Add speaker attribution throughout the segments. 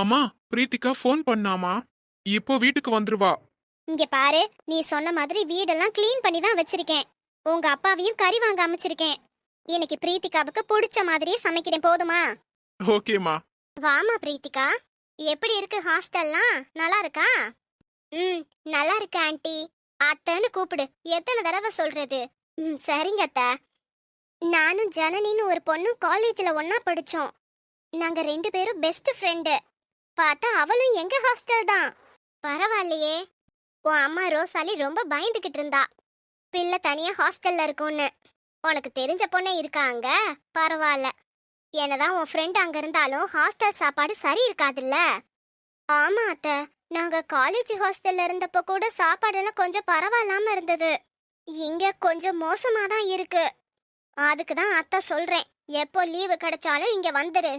Speaker 1: அம்மா பிரீத்திகா ஃபோன் பண்ணாமா? இப்போ வீட்டுக்கு வந்துருவா.
Speaker 2: இங்க பாரு நீ சொன்ன மாதிரி வீடெல்லாம் க்ளீன் பண்ணி தான் வச்சிருக்கேன். உங்க அப்பாவையும் கறி வாங்க அமைச்சிருக்கேன். இன்னைக்கு பிரீத்திகாவுக்கு பிடிச்ச மாதிரியே சமைக்கிறேன் போதுமா?
Speaker 1: ஓகேம்மா
Speaker 2: வாமா பிரீத்திகா. எப்படி இருக்கு ஹாஸ்டல்லாம்? நல்லா இருக்கா? ம் நல்லா இருக்கு ஆண்டி. அத்தைன்னு கூப்பிடு. எத்தனை தடவை சொல்றது? ம் சரிங்க அத்தை. நானும் ஜனனின்னு ஒரு பொண்ணும் காலேஜில் ஒண்ணா படிச்சோம். நாங்க ரெண்டு பேரும் பெஸ்ட் ஃப்ரெண்டு பார்த்தா அவளும் எங்க ஹாஸ்டல் தான். பரவாயில்லையே. உன் அம்மா ரோசாலி ரொம்ப பயந்துகிட்டு இருந்தா. பிள்ளை தனியா ஹாஸ்டல்ல இருக்கும்னு. உனக்கு தெரிஞ்ச பொண்ணே இருக்கா அங்க? பரவாயில்ல. என்னதான் உன் ஃப்ரெண்ட் அங்க இருந்தாலும் ஹாஸ்டல் சாப்பாடு சரி இருக்காதுல்ல. ஆமா அத்தை. நாங்க காலேஜ் ஹாஸ்டல்ல இருந்தப்போ கூட சாப்பாடெல்லாம் கொஞ்சம் பரவாயில்லாம இருந்தது. இங்க கொஞ்சம் மோசமா தான் இருக்கு. அதுக்கு தான் அத்தை சொல்றேன். எப்போ லீவு கிடைச்சாலும் இங்க வந்துரு.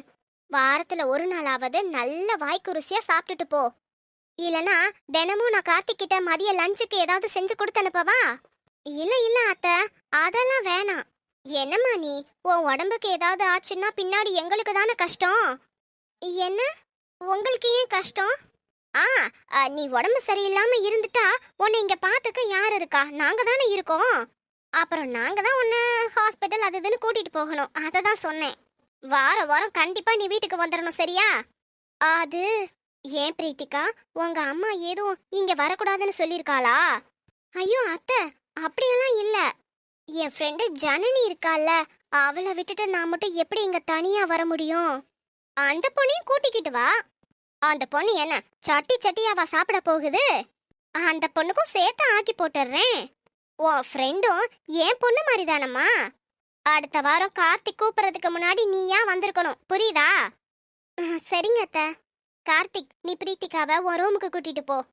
Speaker 2: வாரத்துல ஒரு நாளாவது நல்ல வாய்க்கு ருசியா சாப்பிட்டுட்டு போ. இல்லனா தினமும் நான் கார்த்திக்கிட்ட மதிய லஞ்சுக்கு ஏதாவது செஞ்சு கொடுத்து அனுப்பவா? இல்ல இல்ல அத்தை அதெல்லாம் வேணாம். என்னம்மா நீ உன் உடம்புக்கு ஏதாவது ஆச்சுன்னா பின்னாடி எங்களுக்கு தானே கஷ்டம்? என்ன? உங்களுக்கு ஏன் கஷ்டம்? ஆ நீ உடம்பு சரியில்லாம இருந்துட்டா உன்னை இங்க பாத்துக்க யார் இருக்கா? நாங்க தானே இருக்கோம். அப்புறம் நாங்க தான் உன்னை ஹாஸ்பிட்டல் அது இதுன்னு கூட்டிட்டு போகணும். அதை தான் சொன்னேன். வார வாரம் கண்டிப்பா நீ வீட்டுக்கு வந்துடணும் சரியா? அது ஏன் பிரீத்திகா? உங்க அம்மா எதுவும் இங்க வரக்கூடாதுன்னு சொல்லியிருக்காளா? ஐயோ அத்தை அப்படியெல்லாம் இல்ல. என் ஃப்ரெண்டு ஜனனி இருக்கால அவளை விட்டுட்டு நான் மட்டும் எப்படி இங்க தனியா வர முடியும்? அந்த பொண்ணையும் கூட்டிக்கிட்டு வா. அந்த பொண்ணு என்ன சட்டி சட்டியாவா சாப்பிட போகுது? அந்த பொண்ணுக்கும் சேர்த்து ஆக்கி போட்டுடுறேன். உன் ஃப்ரெண்டும் என் பொண்ணு மாதிரி தானம்மா அடுத்த வாரம் கார்த்திக் கூப்பிடுறதுக்கு முன்னாடி நீ ஏன் வந்திருக்கணும்? புரியுதா? சரிங்க அத்தை. கார்த்திக் நீ பிரீத்திகாவை உன் ரூமுக்கு கூட்டிட்டு போ.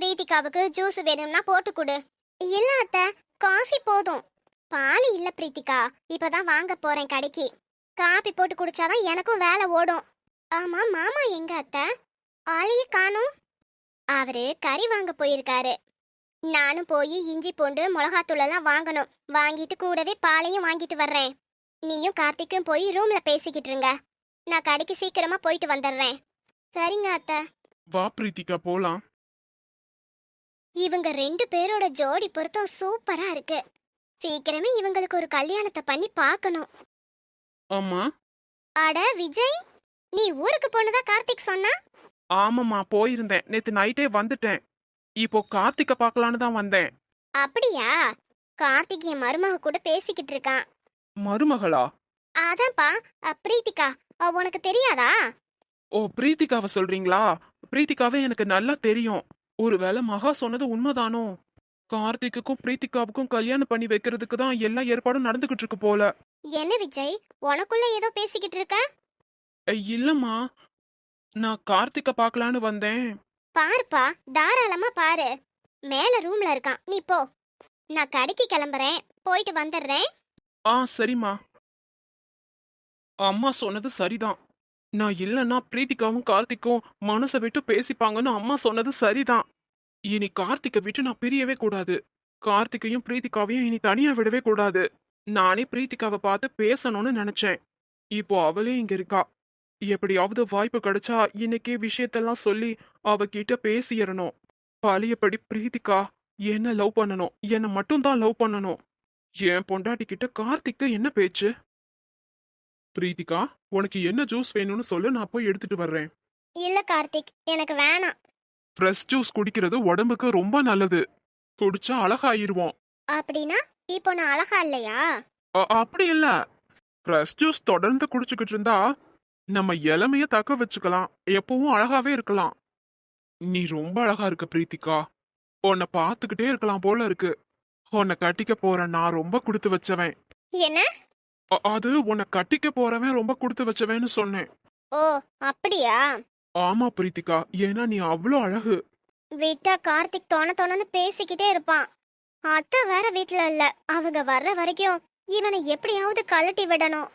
Speaker 2: பிரீத்திகாவுக்கு ஜூஸ் வேணும்னா போட்டு கொடு. இல்ல அத்தை. காஃபி போதும். பால் இல்ல பிரீத்திகா. இப்பதான் வாங்க போறேன் கடைக்கு. காபி போட்டு குடிச்சாதான் எனக்கும் வேலை ஓடும். ஆமா மாமா எங்க அத்தை? ஆளையே காணும். அவரு கறி வாங்க போயிருக்காரு. நானும் போய் இஞ்சி பூண்டு மிளகாத்தூள் எல்லாம் வாங்கணும். வாங்கிட்டு கூடவே பாலையும் வாங்கிட்டு வர்றேன். நீயும் கார்த்திக்கும் போய் ரூம்ல பேசிக்கிட்டு இருங்க. நான் கடைக்கு சீக்கிரமா போயிட்டு வந்துடுறேன் சரிங்க அத்தை.
Speaker 1: வா பிரீத்திகா போலாம்.
Speaker 2: இவங்க ரெண்டு பேரோட ஜோடி பொருத்தம் சூப்பரா இருக்கு. சீக்கிரமே இவங்களுக்கு ஒரு கல்யாணத்தை பண்ணி பார்க்கணும்.
Speaker 1: அம்மா
Speaker 2: அட விஜய் நீ ஊருக்கு போனதா கார்த்திக் சொன்னா?
Speaker 1: ஆமாம்மா போயிருந்தேன். நேத்து நைட்டே வந்துட்டேன். இப்போ கார்த்திகை பார்க்கலான்னு தான் வந்தேன்.
Speaker 2: அப்படியா? கார்த்திக் என் மருமக கூட பேசிக்கிட்டு இருக்கான்.
Speaker 1: மருமகளா?
Speaker 2: அதான்ப்பா அ, பிரீத்திகா. அ, உனக்கு தெரியாதா?
Speaker 1: ஓ பிரீத்திகாவை சொல்றீங்களா? பிரீத்திகாவே எனக்கு நல்லா தெரியும். ஒருவேளை மகா சொன்னது உண்மைதானோ? கார்த்திக்குக்கும் பிரீத்திகாவுக்கும் கல்யாணம் பண்ணி வைக்கிறதுக்கு தான் எல்லா ஏற்பாடும் நடந்துகிட்டு இருக்கு போல.
Speaker 2: என்ன விஜய்? உனக்குள்ள ஏதோ பேசிக்கிட்டு இருக்க?
Speaker 1: இல்லம்மா. நான் கார்த்திகை பார்க்கலான்னு வந்தேன்.
Speaker 2: பாருப்பா தாராளமா பாரு. மேல ரூம்ல இருக்கான். நீ போ. நான் கடைக்கு கிளம்புறேன். போயிட்டு வந்துடுறேன்.
Speaker 1: ஆ சரிம்மா. அம்மா சொன்னது சரிதான். நான் இல்லைன்னா பிரீத்திகாவும் கார்த்திக்கும் மனசை விட்டு பேசிப்பாங்கன்னு அம்மா சொன்னது சரிதான். இனி கார்த்திகை விட்டு நான் பிரியவே கூடாது. கார்த்திகையும் பிரீத்திகாவையும் இனி தனியா விடவே கூடாது. நானே பிரீத்திகாவை பார்த்து பேசணும்னு நினைச்சேன். இப்போ அவளே இங்க இருக்கா. எப்படியாவது வாய்ப்பு கிடைச்சா இன்னைக்கே விஷயத்தெல்லாம் சொல்லி அவகிட்ட பேசிடணும் பழையபடி பிரீத்திகா என்ன லவ் பண்ணணும்? என்னை மட்டும் தான் லவ் பண்ணணும்? என் பொண்டாட்டி கிட்ட கார்த்திக்கு என்ன பேச்சு? பிரீத்திகா உனக்கு என்ன ஜூஸ் வேணும்னு சொல்லு நான் போய் எடுத்துட்டு வர்றேன்.
Speaker 2: இல்ல கார்த்திக் எனக்கு வேணாம்.
Speaker 1: ஃப்ரெஷ் ஜூஸ் குடிக்கிறது உடம்புக்கு ரொம்ப நல்லது. குடிச்சா அழகாயிருவோம்.
Speaker 2: அப்படின்னா இப்போ நான் அழகா இல்லையா?
Speaker 1: அ- அப்படி இல்ல. ஃப்ரெஷ் ஜூஸ் தொடர்ந்து குடிச்சுக்கிட்டு இருந்தா நம்ம இளமைய தக்க வச்சுக்கலாம். எப்பவும் அழகாவே இருக்கலாம். நீ ரொம்ப அழகா இருக்க பிரீத்திகா. உன்னை பார்த்துக்கிட்டே இருக்கலாம் போல இருக்கு. உன்னை கட்டிக்க போற நான் ரொம்ப கொடுத்து வச்சவன்.
Speaker 2: என்ன?
Speaker 1: அ- அது உன்னை கட்டிக்க போறவன் ரொம்ப கொடுத்து வச்சவன்னு சொன்னேன்.
Speaker 2: ஓ அப்படியா?
Speaker 1: ஆமா பிரீத்திகா. ஏன்னா நீ அவ்வளோ அழகு.
Speaker 2: விட்டா கார்த்திக் தோண தோணன்னு பேசிக்கிட்டே இருப்பான். அத்தை வேற வீட்ல இல்ல. அவங்க வர்ற வரைக்கும் இவனை எப்படியாவது கழட்டி விடணும்.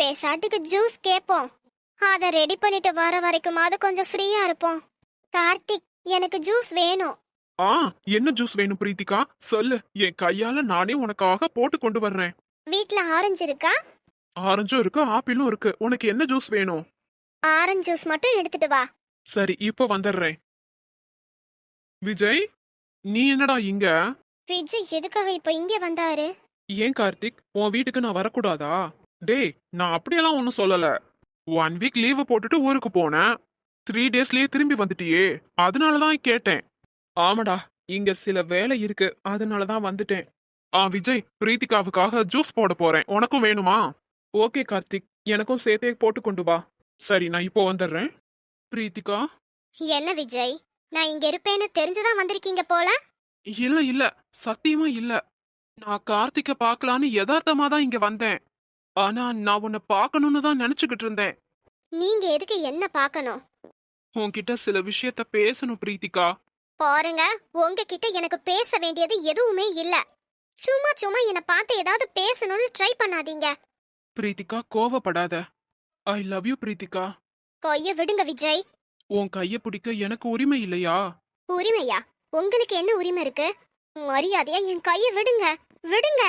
Speaker 2: பேசாட்டுக்கு ஜூஸ் கேட்போம் அதை ரெடி பண்ணிட்டு வர வரைக்குமாவது கொஞ்சம் ஃப்ரீயா இருப்போம். கார்த்திக் எனக்கு ஜூஸ் வேணும்.
Speaker 1: ஆ என்ன ஜூஸ் வேணும் பிரீத்திகா? சொல்லு. என் கையால நானே உனக்காக போட்டு கொண்டு வர்றேன்.
Speaker 2: வீட்ல ஆரஞ்சு இருக்கா?
Speaker 1: ஆரஞ்சும் இருக்கு ஆப்பிளும் இருக்கு. உனக்கு என்ன ஜூஸ் வேணும்?
Speaker 2: ஆரஞ்சு ஜூஸ் மட்டும் எடுத்துட்டு வா.
Speaker 1: சரி இப்போ வந்துடுறேன். விஜய் நீ என்னடா இங்க?
Speaker 2: விஜய் எதுக்காக இப்ப இங்க வந்தாரு?
Speaker 1: ஏன் கார்த்திக்? உன் வீட்டுக்கு நான் வரக்கூடாதா? டேய் நான் அப்படியெல்லாம் ஒன்றும் சொல்லல. ஒன் வீக் லீவு போட்டுட்டு ஊருக்கு போனேன். த்ரீ டேஸ்லயே திரும்பி வந்துட்டியே. அதனால தான் கேட்டேன். ஆமாடா இங்க சில வேலை இருக்கு. அதனால தான் வந்துட்டேன். ஆ விஜய் பிரீத்திகாவுக்காக ஜூஸ் போட போறேன். உனக்கும் வேணுமா? ஓகே கார்த்திக். எனக்கும் சேர்த்தே போட்டு கொண்டு வா. சரி நான் இப்போ வந்துடுறேன். பிரீத்திகா?
Speaker 2: என்ன விஜய்? நான் இங்க இருப்பேன்னு தெரிஞ்சுதான் வந்திருக்கீங்க போல?
Speaker 1: இல்ல இல்ல. சத்தியமா இல்ல. நான் கார்த்திக்க பார்க்கலான்னு யதார்த்தமா தான் இங்க வந்தேன். ஆனா நான் உன்னை பார்க்கணும்னு தான் நினைச்சுக்கிட்டு இருந்தேன்.
Speaker 2: நீங்க எதுக்கு என்ன பார்க்கணும்?
Speaker 1: உன்கிட்ட சில விஷயத்த பேசணும் பிரீத்திகா.
Speaker 2: பாருங்க உங்ககிட்ட எனக்கு பேச வேண்டியது எதுவுமே இல்ல. சும்மா சும்மா என்ன பார்த்து ஏதாவது பேசணும்னு ட்ரை பண்ணாதீங்க.
Speaker 1: பிரீத்திகா கோவப்படாத. I love you Preethika.
Speaker 2: கொய்ய விடுங்க விஜய்.
Speaker 1: உன் கைய பிடிக்க எனக்கு உரிமை இல்லையா?
Speaker 2: உரிமையா? உங்களுக்கு என்ன உரிமை இருக்கு? மரியாதையா என் கைய விடுங்க விடுங்க.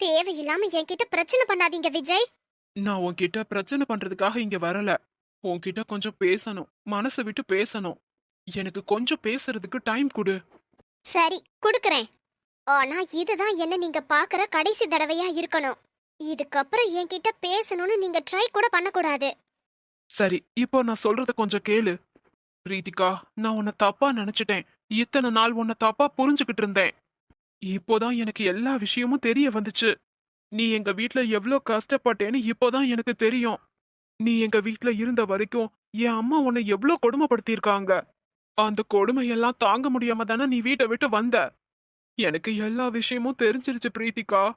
Speaker 2: தேவையில்லாம என்கிட்ட பிரச்சனை பண்ணாதீங்க விஜய்.
Speaker 1: நான் உன்கிட்ட பிரச்சனை பண்றதுக்காக இங்க வரல. உன்கிட்ட கொஞ்சம் பேசணும். மனசை விட்டு பேசணும். எனக்கு கொஞ்சம் பேசுறதுக்கு டைம் கொடு.
Speaker 2: சரி குடுக்கறேன். ஆனா இதுதான் என்ன நீங்க பாக்குற கடைசி தடவையா இருக்கணும். இதுக்கப்புறம் என்கிட்ட பேசணும்னு நீங்க ட்ரை கூட பண்ணக்கூடாது.
Speaker 1: சரி இப்போ நான் சொல்றத கொஞ்சம் கேளு. பிரீத்திகா நான் உன்னை தப்பா நினைச்சிட்டேன். இத்தனை நாள் உன்னை தப்பா புரிஞ்சுகிட்டு இருந்தேன். இப்போதான் எனக்கு எல்லா விஷயமும் தெரிய வந்துச்சு. நீ எங்க வீட்ல எவ்வளோ கஷ்டப்பட்டேன்னு இப்போதான் எனக்கு தெரியும். நீ எங்க வீட்ல இருந்த வரைக்கும் என் அம்மா உன்னை எவ்வளோ கொடுமைப்படுத்தியிருக்காங்க. அந்த கொடுமையெல்லாம் தாங்க முடியாம தானே நீ வீட்டை விட்டு வந்த. எனக்கு எல்லா விஷயமும் தெரிஞ்சிருச்சு பிரீத்திகா.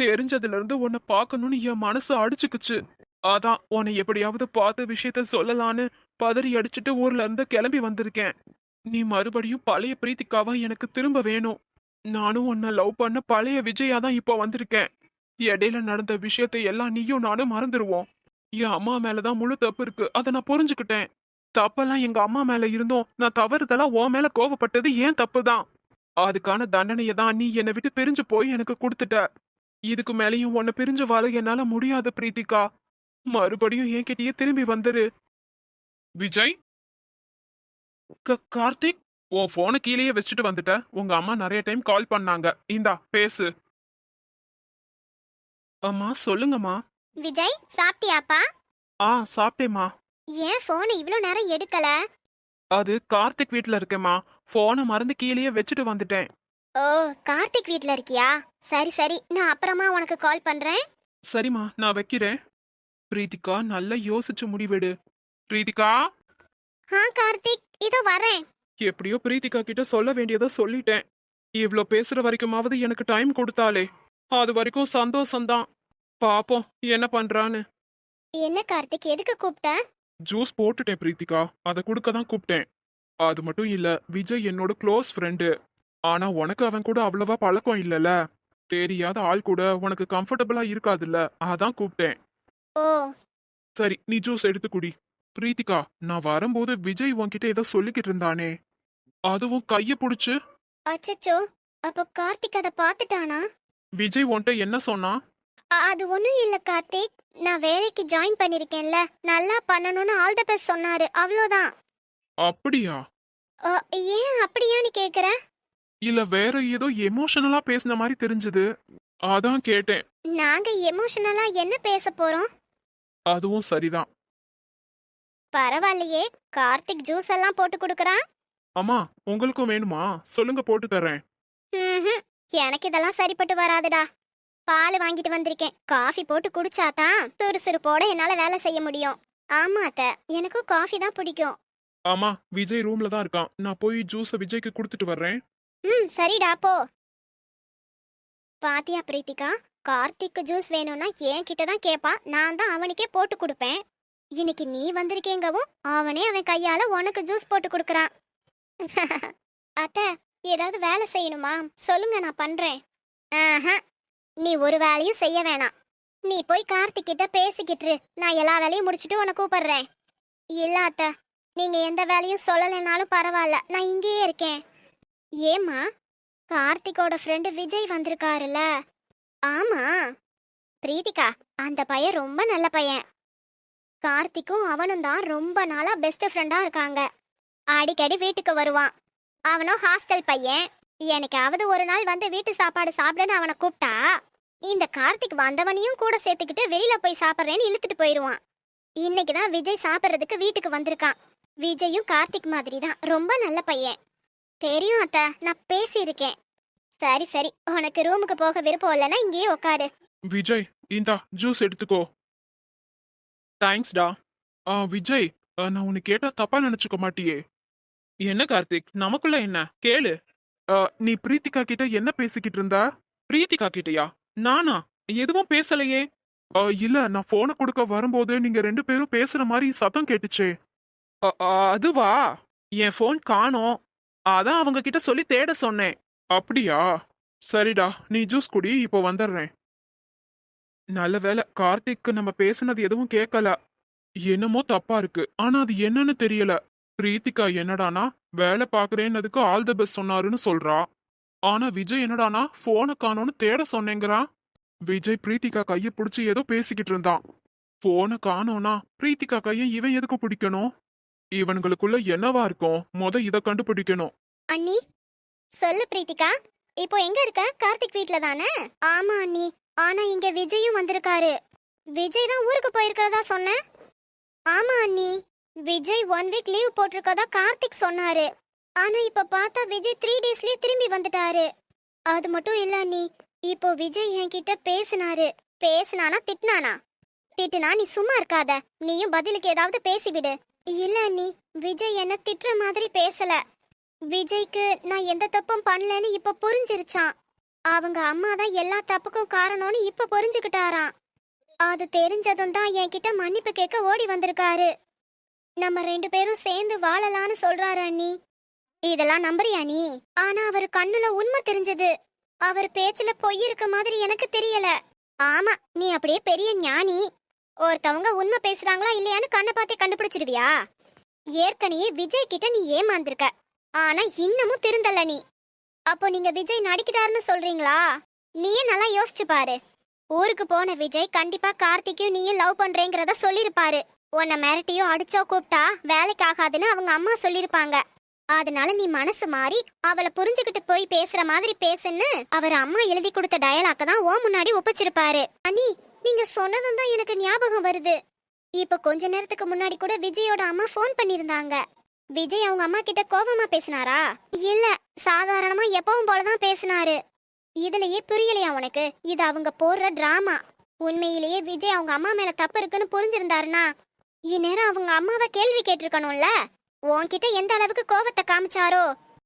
Speaker 1: தெரிஞ்சதுல இருந்து உன்னை பார்க்கணும்னு என் மனசு அடிச்சுக்குச்சு. அதான் உன்னை எப்படியாவது பார்த்த விஷயத்த சொல்லலான்னு பதறி அடிச்சுட்டு ஊர்ல இருந்து கிளம்பி வந்திருக்கேன். நீ மறுபடியும் பழைய பிரீத்திக்காவா எனக்கு திரும்ப வேணும். நானும் உன்னை லவ் பண்ண பழைய விஜயா தான் இப்போ வந்திருக்கேன். இடையில நடந்த விஷயத்தை எல்லாம் நீயும் நானும் மறந்துடுவோம் என் அம்மா மேலதான் முழு தப்பு இருக்கு. அதை நான் புரிஞ்சுக்கிட்டேன். தப்பெல்லாம் எங்க அம்மா மேல இருந்தோம். நான் தவறுதெல்லாம் உன் மேல கோவப்பட்டது ஏன் தப்பு தான் அதுக்கான தண்டனையை தான் நீ என்னை விட்டு பிரிஞ்சு போய் எனக்கு கொடுத்துட்ட. இதுக்கு மேலேயும் உன்னை பிரிஞ்சு வாழ என்னால முடியாது பிரீத்திகா. மறுபடியும் என்கிட்டயே திரும்பி வந்துரு. விஜய்? க- கார்த்திக்? உன் போனை கீழேயே வச்சுட்டு வந்துட்ட. உங்க அம்மா நிறைய டைம் கால் பண்ணாங்க. இந்தா பேசு. அம்மா சொல்லுங்கம்மா.
Speaker 2: விஜய் சாப்பிட்டியாப்பா?
Speaker 1: ஆ சாப்பிட்டேம்மா.
Speaker 2: ஏன் போன் இவ்ளோ நேரம் எடுக்கல?
Speaker 1: அது கார்த்திக் வீட்ல இருக்கேம்மா. போனை மறந்து கீழேயே வச்சுட்டு வந்துட்டேன்.
Speaker 2: ஓ கார்த்திக் வீட்ல இருக்கியா? சரி சரி. நான் அப்புறமா உனக்கு கால் பண்றேன்.
Speaker 1: சரிம்மா நான் வைக்கிறேன். பிரீத்திகா நல்லா யோசிச்சு முடிவெடு. பிரீத்திகா?
Speaker 2: ஆ கார்த்திக். இதோ வரேன்.
Speaker 1: எப்படியோ பிரீத்திகா கிட்ட சொல்ல வேண்டியதை சொல்லிட்டேன். இவ்ளோ பேசுற வரைக்குமாவது எனக்கு டைம் கொடுத்தாலே அது வரைக்கும் சந்தோஷம்தான். பாப்போம் என்ன பண்றான்னு.
Speaker 2: என்ன கார்த்திக் எதுக்கு கூப்பிட்ட
Speaker 1: ஜூஸ் போட்டுட்டேன் பிரீத்திகா. அதை கொடுக்க தான் கூப்பிட்டேன் அது மட்டும் இல்ல விஜய் என்னோட க்ளோஸ் ஃப்ரெண்டு ஆனா உனக்கு அவன் கூட அவ்வளவா பழக்கம் இல்லல. தெரியாத ஆள் கூட உனக்கு கம்ஃபர்டபுளா இருக்காதுல்ல. அதான் கூப்பிட்டேன்
Speaker 2: ஓ.
Speaker 1: சரி நீ ஜூஸ் எடுத்து குடி. பிரீத்திகா நான் வரும்போது விஜய் உன்கிட்ட ஏதோ சொல்லிக்கிட்டு இருந்தானே. அதுவும் கைய புடிச்சு.
Speaker 2: அச்சச்சோ அப்போ கார்த்திக் அதை பார்த்துட்டானா?
Speaker 1: விஜய் உன்கிட்ட என்ன சொன்னான்
Speaker 2: அ- அது ஒன்றும் இல்லை கார்த்திக். நான் வேலைக்கு ஜாயின் பண்ணியிருக்கேன்ல நல்லா பண்ணணும்னு ஆல் த பெஸ்ட் சொன்னாரு. அவ்வளோதான்.
Speaker 1: அப்படியா?
Speaker 2: ஏன் அப்படியான்னு கேட்குற
Speaker 1: இல்ல வேற ஏதோ எமோஷனலா பேசின மாதிரி தெரிஞ்சது. அதான் கேட்டேன்.
Speaker 2: நாங்க எமோஷனலா என்ன பேச போறோம்?
Speaker 1: அதுவும் சரிதான்.
Speaker 2: பரவாயில்லையே கார்த்திக் ஜூஸ் எல்லாம் போட்டு கொடுக்குறான்.
Speaker 1: அம்மா உங்களுக்கும் வேணுமா? சொல்லுங்க போட்டு தரேன்
Speaker 2: ம்ஹும். எனக்கு இதெல்லாம் சரிப்பட்டு வராதுடா. பால் வாங்கிட்டு வந்திருக்கேன். காஃபி போட்டு குடிச்சாதான் சுறுசுறுப்போட என்னால வேலை செய்ய முடியும். ஆமா அத்தை எனக்கும் காஃபி தான் பிடிக்கும்.
Speaker 1: ஆமா விஜய் ரூம்ல தான் இருக்கான். நான் போய் ஜூஸ விஜய்க்கு கொடுத்துட்டு வர்றேன்.
Speaker 2: ம் சரிடா போ. பாத்தியா பிரீத்திகா? கார்த்திக்கு ஜூஸ் வேணும்னா என்கிட்ட தான் கேட்பான் நான் தான் அவனுக்கே போட்டு கொடுப்பேன். இன்னைக்கு நீ வந்திருக்கேங்கவும் அவனே அவன் கையால உனக்கு ஜூஸ் போட்டு கொடுக்கறான். அத்தை ஏதாவது வேலை செய்யணுமா? சொல்லுங்க நான் பண்றேன். ஆஹா நீ ஒரு வேலையும் செய்ய வேணாம். நீ போய் கார்த்திக் கிட்ட பேசிக்கிட்டு நான் எல்லா வேலையும் முடிச்சுட்டு உன்னை கூப்பிடுறேன். இல்ல அத்தை நீங்க எந்த வேலையும் சொல்லலைனாலும் பரவாயில்ல. நான் இங்கேயே இருக்கேன். ஏம்மா கார்த்திகோட ஃப்ரெண்டு விஜய் வந்திருக்காருல்ல? ஆமா. பிரீத்திகா அந்த பையன் ரொம்ப நல்ல பையன். கார்த்திக்கும் அவனும் தான் ரொம்ப நாளா பெஸ்ட் ஃப்ரெண்டா இருக்காங்க. அடிக்கடி வீட்டுக்கு வருவான். அவனும் ஹாஸ்டல் பையன். எனக்காவது ஒரு நாள் வந்து வீட்டு சாப்பாடு சாப்பிடுன்னு அவனை கூப்பிட்டா இந்த கார்த்திக் வந்தவனையும் கூட சேர்த்துக்கிட்டு வெளியில போய் சாப்பிட்றேன்னு இழுத்துட்டு போயிடுவான் இன்னைக்கு தான் விஜய் சாப்பிட்றதுக்கு வீட்டுக்கு வந்திருக்கான். விஜயும் கார்த்திக் மாதிரி தான். ரொம்ப நல்ல பையன். தெரியும் அத்த நான் பேசியிருக்கேன். சரி சரி. உனக்கு ரூமுக்கு போக விருப்பம் இல்லைன்னா இங்கேயே உட்காரு
Speaker 1: விஜய் இந்தா ஜூஸ் எடுத்துக்கோ. தேங்க்ஸ்டா ஆ விஜய் ஆ, நான் உன்னை கேட்டா தப்பா நினைச்சுக்க மாட்டியே. என்ன கார்த்திக்? நமக்குள்ள என்ன? கேளு. ஆ, நீ பிரீத்திகா கிட்ட என்ன பேசிக்கிட்டு இருந்தா? பிரீத்திகா கிட்டயா? நானா? எதுவும் பேசலையே. ஆ, இல்ல நான் போனை கொடுக்க வரும்போது நீங்க ரெண்டு பேரும் பேசுற மாதிரி சத்தம் கேட்டுச்சே. அதுவா? என் ஃபோன் காணோம். அதான் அவங்க கிட்ட சொல்லி தேட சொன்னேன். அப்படியா? சரிடா நீ ஜூஸ் குடி இப்போ வந்துடுறேன். நல்ல வேளை கார்த்திக்கு நம்ம பேசுனது எதுவும் கேட்கல என்னமோ தப்பா இருக்கு. ஆனா அது என்னன்னு தெரியல. பிரீத்திகா என்னடானா வேலை பாக்குறேன்னதுக்கு ஆல் தி பெஸ்ட் சொன்னாருன்னு சொல்றா. ஆனா விஜய் என்னடானா போனை காணோன்னு தேட சொன்னேங்கிறான் விஜய் பிரீத்திகா கைய பிடிச்சி ஏதோ பேசிக்கிட்டு இருந்தான். போனை காணோனா பிரீத்திகா கைய இவன் எதுக்கு பிடிக்கணும்? இவனுங்களுக்குள்ள என்னவா இருக்கும்? மொத இத கண்டுபிடிக்கணும்.
Speaker 2: அண்ணி சொல்லு பிரீத்திகா. இப்போ எங்க இருக்க? கார்த்திக் வீட்ல தானே? ஆமா அண்ணி. ஆனா இங்க விஜயும் வந்திருக்காரு. விஜய் தான் ஊருக்கு போயிருக்கிறதா சொன்னேன். ஆமா அண்ணி. விஜய் ஒன் வீக் லீவ் போட்டிருக்கதா கார்த்திக் சொன்னாரு. ஆனா இப்ப பார்த்தா விஜய் த்ரீ டேஸ்லயே திரும்பி வந்துட்டாரு. அது மட்டும் இல்ல அண்ணி. இப்போ விஜய் என்கிட்ட பேசினாரு. பேசினானா திட்டினானா? திட்டுனா நீ சும்மா இருக்காத. நீயும் பதிலுக்கு ஏதாவது பேசிவிடு. இல்ல அண்ணி. விஜய் என்ன திட்டுற மாதிரி பேசல. விஜய்க்கு நான் எந்த தப்பும் பண்ணலன்னு இப்ப புரிஞ்சிருச்சான் அவங்க அம்மா தான் எல்லா தப்புக்கும் காரணம்னு இப்ப புரிஞ்சுக்கிட்டாராம். அது தெரிஞ்சதும் தான் என்கிட்ட மன்னிப்பு கேட்க ஓடி வந்திருக்காரு. நம்ம ரெண்டு பேரும் சேர்ந்து வாழலாம்னு சொல்றாரு அண்ணி. இதெல்லாம் நம்புறியா நீ? ஆனா அவர் கண்ணுல உண்மை தெரிஞ்சது. அவர் பேச்சுல பொய் இருக்க மாதிரி எனக்கு தெரியல. ஆமா நீ அப்படியே பெரிய ஞானி. ஒருத்தவங்க உண்மை பேசுறாங்களா இல்லையான்னு கண்ணை பார்த்தே கண்டுபிடிச்சிடுவியா? ஏற்கனவே விஜய் கிட்ட நீ ஏமாந்திருக்க. ஆனா இன்னமும் திருந்தல நீ. அப்போ நீங்க விஜய் நடிக்கிறாருன்னு சொல்றீங்களா? நீயே நல்லா யோசிச்சு பாரு. ஊருக்கு போன விஜய் கண்டிப்பா கார்த்திக்கையும் நீயும் லவ் பண்றேங்கிறத சொல்லிருப்பாரு உன்னை மிரட்டியோ அடிச்சோ கூப்பிட்டா வேலைக்கு ஆகாதுன்னு அவங்க அம்மா சொல்லிருப்பாங்க அதனால நீ மனசு மாறி அவளை புரிஞ்சுகிட்டு போய் பேசுற மாதிரி பேசுன்னு அவர் அம்மா எழுதி கொடுத்த டயலாக்க தான் ஓ முன்னாடி ஒப்பிச்சிருப்பாரு. அனி நீங்க சொன்னதும் தான் எனக்கு ஞாபகம் வருது. இப்ப கொஞ்ச நேரத்துக்கு முன்னாடி கூட விஜயோட அம்மா ஃபோன் பண்ணிருந்தாங்க விஜய் அவங்க அம்மா கிட்ட கோபமா பேசினாரா? இல்ல சாதாரணமா எப்பவும் போலதான் பேசினாரு. இதுலயே புரியலையா உனக்கு? இது அவங்க போடுற டிராமா உண்மையிலேயே விஜய் அவங்க அம்மா மேல தப்பு இருக்குன்னு புரிஞ்சிருந்தாருன்னா இந்நேரம் அவங்க அம்மாவை கேள்வி கேட்டிருக்கணும்ல? உன்கிட்ட எந்த அளவுக்கு கோபத்தை காமிச்சாரோ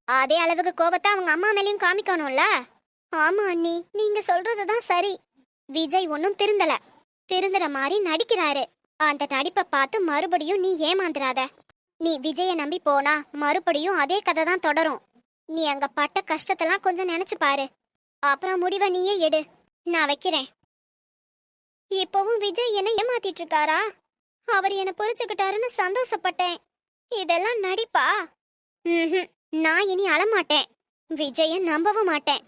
Speaker 2: அதே அளவுக்கு கோவத்தை அவங்க அம்மா மேலேயும் காமிக்கணும்ல? ஆமா அண்ணி நீங்க சொல்றதுதான் சரி. விஜய் ஒன்னும் திருந்தல. திருந்துற மாதிரி நடிக்கிறாரு. அந்த நடிப்பை பார்த்து மறுபடியும் நீ ஏமாந்துராத நீ விஜய நம்பி போனா மறுபடியும் அதே கதை தான் தொடரும். நீ அங்க பட்ட கஷ்டத்தெல்லாம் கொஞ்சம் நினைச்சு பாரு. அப்புறம் முடிவை நீயே எடு. நான் வைக்கிறேன். இப்பவும் விஜய் என்ன ஏமாத்திட்டு இருக்காரா? அவர் என்ன புரிஞ்சுக்கிட்டாருன்னு சந்தோஷப்பட்டேன். இதெல்லாம் நடிப்பா? ம்ஹும். நான் இனி அழமாட்டேன். விஜய நம்பவும் மாட்டேன்.